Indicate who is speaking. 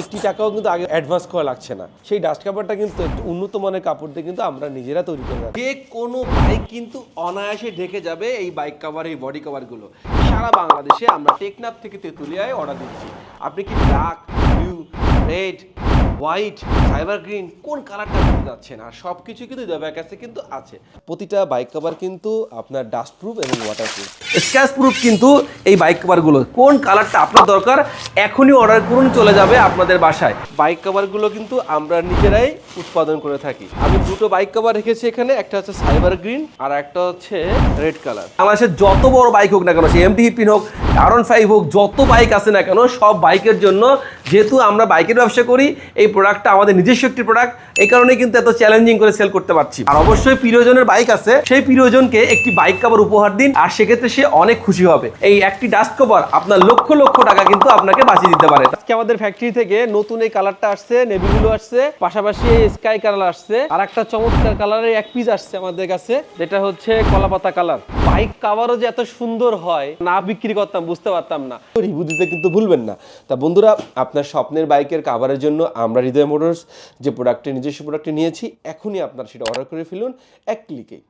Speaker 1: একটি টাকাও কিন্তু আগে অ্যাডভান্স করা লাগছে না। সেই ডাস্ট কাভারটা কিন্তু উন্নত মানের কাপড় দিয়ে কিন্তু আমরা নিজেরা তৈরি করে
Speaker 2: যে কোনো বাইক কিন্তু অনায়াসে ঢেকে যাবে এই বাইক কাভার এই বডি কাভারগুলো সারা বাংলাদেশে আমরা টেকনাফ থেকে তেঁতুলিয়ায় অর্ডার দিচ্ছি। আপনি কি black blue red white cyber green কোন কালারটা নিতে যাচ্ছেন আর সব কিছু কিন্তু দেবের কাছে কিন্তু আছে।
Speaker 1: প্রতিটা বাইক কভার কিন্তু আপনার ডাস্ট প্রুফ এবং ওয়াটার প্রুফ
Speaker 2: স্ক্র্যাচ প্রুফ কিন্তু এই বাইক কভারগুলো কোন কালারটা আপনার দরকার এখনই অর্ডার করুন চলে যাবে আপনাদের বাসায়।
Speaker 1: বাইক কভারগুলো কিন্তু আমরা নিজেরাই উৎপাদন করে থাকি। আমি দুটো বাইক কভার রেখেছি এখানে একটা হচ্ছে সাইবার গ্রিন আর একটা হচ্ছে রেড কালার
Speaker 2: বাংলাদেশের যত বড় বাইক হোক না কেন সে এমটি হিপিন হোক আর ফাইভ হোক, যত বাইক আছে না কেন, সব বাইকের জন্য যেহেতু আমরা বাইকের ব্যবসা করি, এই প্রোডাক্টটা আমাদের নিজস্ব একটি প্রোডাক্ট এই কারণে কিন্তু এত চ্যালেঞ্জিং করে সেল করতে পারছি। আর অবশ্যই প্রিয়জনের বাইক আছে, সেই প্রিয়জনকে একটি বাইক কভার উপহার দিন, আর সেক্ষেত্রে সে অনেক খুশি হবে। এই একটি ডাস্ট কভার আপনার লক্ষ লক্ষ টাকা কিন্তু আপনাকে বাঁচিয়ে দিতে পারে।
Speaker 1: আজকে আমাদের ফ্যাক্টরি থেকে নতুন এই কালারটা আসছে নেভিগুলো আসছে, পাশাপাশি স্কাই কালার আসছে, আর একটা চমৎকার কালারের এক পিস আসছে আমাদের কাছে, যেটা হচ্ছে কলাপাতা কালার বাইক কাভারও যে এত সুন্দর হয়, না বিক্রি করতাম বুঝতে পারতাম না। রিভিউ দিতে কিন্তু ভুলবেন না। তা বন্ধুরা, আপনার স্বপ্নের বাইকের কাভারের জন্য আমরা হৃদয় মোটরস যে প্রোডাক্টটি নিজস্ব প্রোডাক্টটি নিয়েছি, এখনই আপনার সেটা অর্ডার করে ফেলুন এক ক্লিকেই